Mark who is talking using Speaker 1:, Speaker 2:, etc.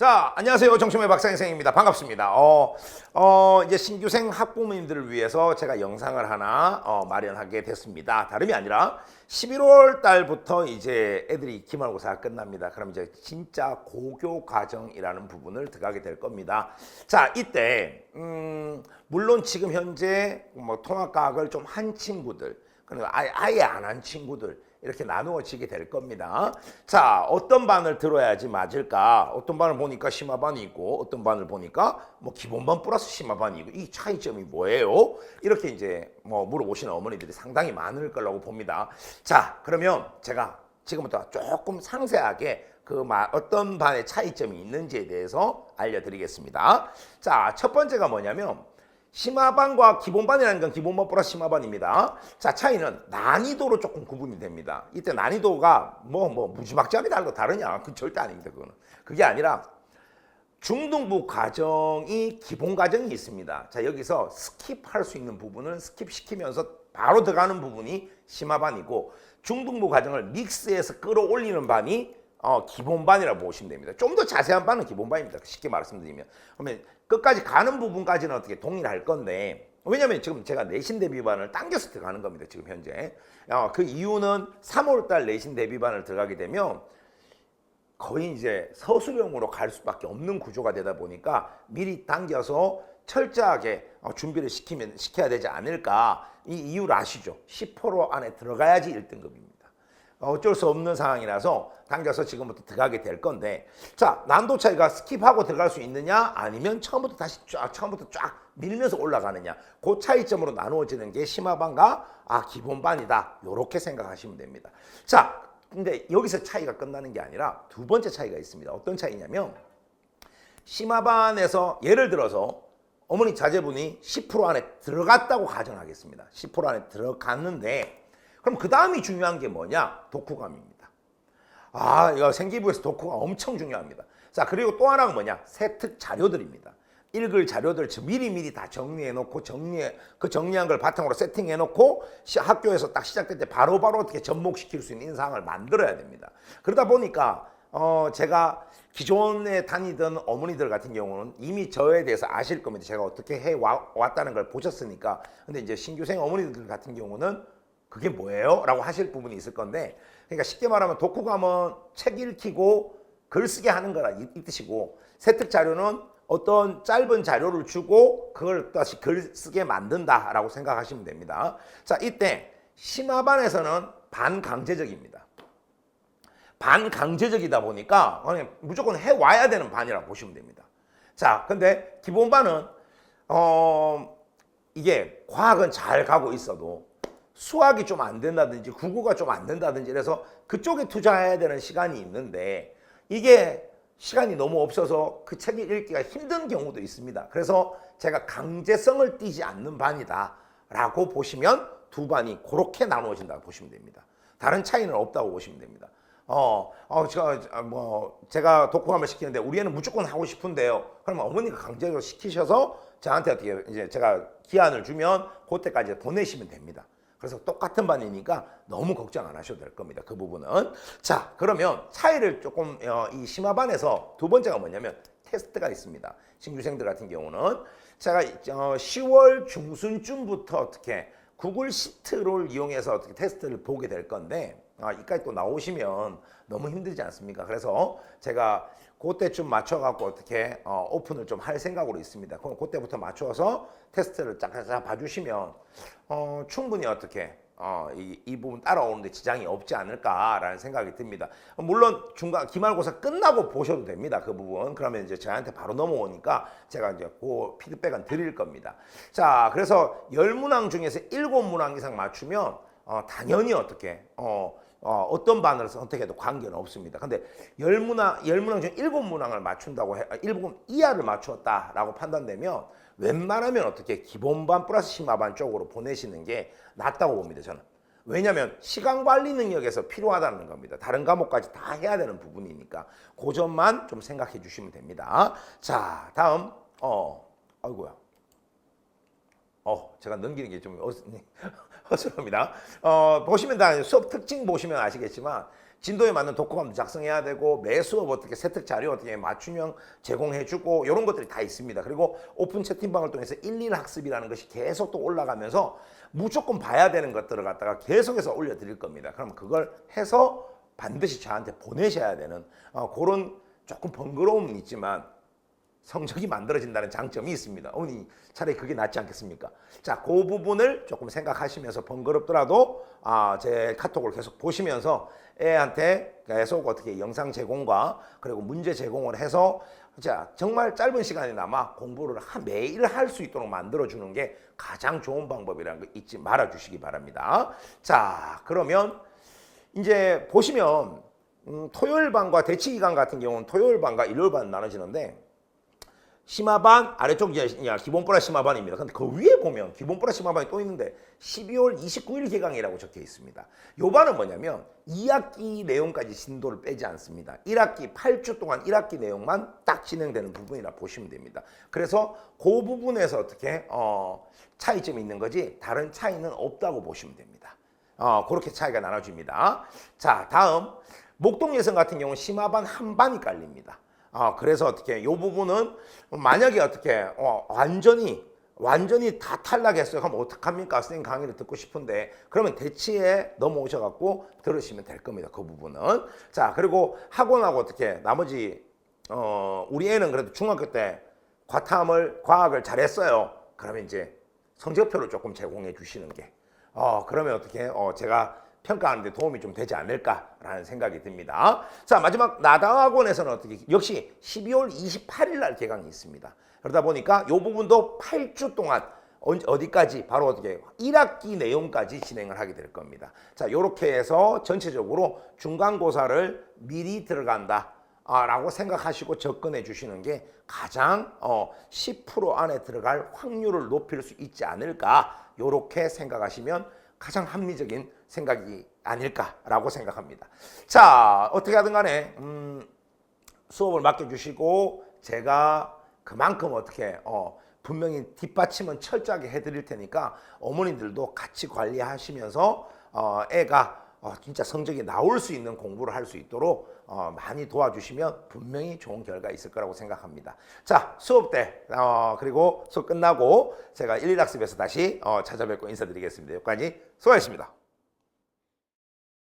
Speaker 1: 자, 안녕하세요. 정신의 박사 선생입니다. 반갑습니다. 어, 어, 이제 신규생 학부모님들을 위해서 제가 영상을 하나 어, 마련하게 됐습니다. 다름이 아니라 11월 달부터 이제 애들이 기말고사가 끝납니다. 그럼 이제 진짜 고교 과정이라는 부분을 들어가게 될 겁니다. 자, 이때 음, 물론 지금 현재 뭐 통합과학을 좀 한 친구들, 그리고 아예, 아예 안 한 친구들 이렇게 나누어지게 될 겁니다. 자, 어떤 반을 들어야지 맞을까? 어떤 반을 보니까 심화반이 있고, 어떤 반을 보니까 뭐 기본반 플러스 심화반이 있고, 이 차이점이 뭐예요? 이렇게 이제 뭐 물어보시는 어머니들이 상당히 많을 거라고 봅니다. 자, 그러면 제가 지금부터 조금 상세하게 그 마- 어떤 반의 차이점이 있는지에 대해서 알려드리겠습니다. 자, 첫 번째가 뭐냐면 심화반과 기본반이라는 건 기본반 플러스 심화반입니다. 자, 차이는 난이도로 조금 구분이 됩니다. 이때 난이도가 뭐, 뭐, 무지막지하게 다르고 다르냐? 그 절대 아닙니다. 그거는. 그게 아니라 중등부 과정이 기본 과정이 있습니다. 자, 여기서 스킵할 수 있는 부분은 스킵시키면서 바로 들어가는 부분이 심화반이고 중등부 과정을 믹스해서 끌어올리는 반이 어, 기본반이라고 보시면 됩니다. 좀 더 자세한 반은 기본반입니다. 쉽게 말씀드리면. 그러면 끝까지 가는 부분까지는 어떻게 동일할 건데 왜냐면 지금 제가 내신 대비반을 당겨서 들어가는 겁니다. 지금 현재. 어, 그 이유는 3월달 내신 대비반을 들어가게 되면 거의 이제 서술형으로 갈 수밖에 없는 구조가 되다 보니까 미리 당겨서 철저하게 어, 준비를 시키면 시켜야 되지 않을까 이 이유를 아시죠? 10% 안에 들어가야지 1등급입니다. 어쩔 수 없는 상황이라서 당겨서 지금부터 들어가게 될 건데. 자 난도 차이가 스킵하고 들어갈 수 있느냐? 아니면 처음부터 다시 쫙 처음부터 쫙 밀면서 올라가느냐? 그 차이점으로 나누어지는 게 심화반과 아 기본반이다. 요렇게 생각하시면 됩니다. 자 근데 여기서 차이가 끝나는 게 아니라 두 번째 차이가 있습니다. 어떤 차이냐면 심화반에서 예를 들어서 어머니 자제분이 10% 안에 들어갔다고 가정하겠습니다. 10% 안에 들어갔는데 그럼 그 다음이 중요한 게 뭐냐? 독후감입니다. 아, 이거 생기부에서 독후감 엄청 중요합니다. 자, 그리고 또 하나가 뭐냐? 세특 자료들입니다. 읽을 자료들 미리미리 다 정리해 놓고 정리해 그 정리한 걸 바탕으로 세팅해 놓고 시- 학교에서 딱 시작될 때 바로 바로 어떻게 접목시킬 수 있는 인상을 만들어야 됩니다. 그러다 보니까 어 제가 기존에 다니던 어머니들 같은 경우는 이미 저에 대해서 아실 겁니다. 제가 어떻게 해 왔다는 걸 보셨으니까. 근데 이제 신규생 어머니들 같은 경우는 그게 뭐예요? 라고 하실 부분이 있을 건데 그러니까 쉽게 말하면 독후감은 책 읽히고 글 쓰게 하는 거라 이, 이 뜻이고 세특 자료는 어떤 짧은 자료를 주고 그걸 다시 글 쓰게 만든다라고 생각하시면 됩니다. 자, 이때 심화반에서는 반강제적입니다. 반강제적이다 보니까 무조건 해와야 되는 반이라고 보시면 됩니다. 자, 근데 기본반은 어 이게 과학은 잘 가고 있어도 수학이 좀 안 된다든지 국어가 좀 안 된다든지 그래서 그쪽에 투자해야 되는 시간이 있는데 이게 시간이 너무 없어서 그 책을 읽기가 힘든 경우도 있습니다. 그래서 제가 강제성을 띠지 않는 반이다 라고 보시면 두 반이 그렇게 나누어진다고 보시면 됩니다. 다른 차이는 없다고 보시면 됩니다. 어, 어, 제가, 아, 뭐, 제가 독후감을 시키는데 우리 애는 무조건 하고 싶은데요. 그러면 어머니가 강제로 시키셔서 저한테 어떻게 이제 제가 기한을 주면 그때까지 보내시면 됩니다. 그래서 똑같은 반이니까 너무 걱정 안 하셔도 될 겁니다. 그 부분은. 자, 그러면 차이를 조금 어, 이 심화반에서 두 번째가 뭐냐면 테스트가 있습니다. 신규생들 같은 경우는 제가 어, 10월 중순쯤부터 어떻게 구글 시트를 이용해서 어떻게 테스트를 보게 될 건데 아, 이까지 또 나오시면 너무 힘들지 않습니까? 그래서 제가 그때쯤 맞춰갖고 어떻게 어, 오픈을 좀 할 생각으로 있습니다. 그럼 그때부터 맞춰서 테스트를 쫙쫙 봐주시면 어, 충분히 어떻게 어, 이, 이 부분 따라오는데 지장이 없지 않을까라는 생각이 듭니다. 물론 중간 기말고사 끝나고 보셔도 됩니다. 그 부분. 그러면 이제 저한테 바로 넘어오니까 제가 이제 그 피드백은 드릴 겁니다. 자, 그래서 열 문항 중에서 일곱 문항 이상 맞추면 어, 당연히 어떻게 어, 어, 어떤 반을 선택해도 관계는 없습니다. 근데 열 문항, 열 문항 중 일곱 문항을 맞춘다고 해, 아, 일곱 이하를 맞추었다라고 판단되면 웬만하면 어떻게 기본반 플러스 심화반 쪽으로 보내시는 게 낫다고 봅니다. 저는. 왜냐하면 시간 관리 능력에서 필요하다는 겁니다. 다른 과목까지 다 해야 되는 부분이니까 그 점만 좀 생각해 주시면 됩니다. 자, 다음 어, 아이고야. 어, 제가 넘기는 게 좀 허술합니다. 어, 보시면 다 수업 특징 보시면 아시겠지만 진도에 맞는 독후감도 작성해야 되고 매 수업 어떻게 세특 자료 어떻게 맞춤형 제공해주고 이런 것들이 다 있습니다. 그리고 오픈 채팅방을 통해서 일일 학습이라는 것이 계속 또 올라가면서 무조건 봐야 되는 것들을 갖다가 계속해서 올려드릴 겁니다. 그럼 그걸 해서 반드시 저한테 보내셔야 되는 어, 그런 조금 번거로움은 있지만 성적이 만들어진다는 장점이 있습니다. 어머니 차라리 그게 낫지 않겠습니까? 자, 그 부분을 조금 생각하시면서 번거롭더라도 아, 제 카톡을 계속 보시면서 애한테 계속 어떻게 영상 제공과 그리고 문제 제공을 해서 자, 정말 짧은 시간이나마 공부를 하- 매일 할 수 있도록 만들어 주는 게 가장 좋은 방법이라는 거 잊지 말아 주시기 바랍니다. 자, 그러면 이제 보시면 음, 토요일 반과 대치 기간 같은 경우는 토요일 반과 일요일 반 나눠지는데 심화반 아래쪽 이제 이제 기본보라 심화반입니다. 근데 그 위에 보면 기본보라 심화반이 또 있는데 12월 29일 개강이라고 적혀 있습니다. 요 반은 뭐냐면 2학기 내용까지 진도를 빼지 않습니다. 1학기 8주 동안 1학기 내용만 딱 진행되는 부분이라 보시면 됩니다. 그래서 그 부분에서 어떻게 어 차이점이 있는 거지 다른 차이는 없다고 보시면 됩니다. 어, 그렇게 차이가 나눠집니다. 자, 다음 목동 예선 같은 경우는 심화반 한 반이 깔립니다. 어, 그래서 어떻게 이 부분은 만약에 어떻게 어, 완전히 완전히 다 탈락했어요. 그럼 어떡합니까? 선생님 강의를 듣고 싶은데 그러면 대치에 넘어오셔갖고 들으시면 될 겁니다. 그 부분은 자 그리고 학원하고 어떻게 나머지 어, 우리 애는 그래도 중학교 때 과탐을 과학을 잘했어요. 그러면 이제 성적표를 조금 제공해 주시는 게 어, 그러면 어떻게 어, 제가 평가하는데 도움이 좀 되지 않을까라는 생각이 듭니다. 자 마지막 나다학원에서는 어떻게 역시 12월 28일 날 개강이 있습니다. 그러다 보니까 이 부분도 8주 동안 언- 어디까지 바로 어떻게 1학기 내용까지 진행을 하게 될 겁니다. 자 이렇게 해서 전체적으로 중간고사를 미리 들어간다. 아, 라고 생각하시고 접근해 주시는 게 가장 어, 10% 안에 들어갈 확률을 높일 수 있지 않을까 요렇게 생각하시면 가장 합리적인 생각이 아닐까라고 생각합니다. 자 어떻게 하든 간에 음, 수업을 맡겨주시고 제가 그만큼 어떻게 어, 분명히 뒷받침은 철저하게 해드릴 테니까 어머님들도 같이 관리하시면서 어, 애가 어, 진짜 성적이 나올 수 있는 공부를 할 수 있도록 어, 많이 도와주시면 분명히 좋은 결과 있을 거라고 생각합니다. 자 수업 때 어, 그리고 수업 끝나고 제가 일일 학습에서 다시 어, 찾아뵙고 인사드리겠습니다. 여기까지 수고하셨습니다.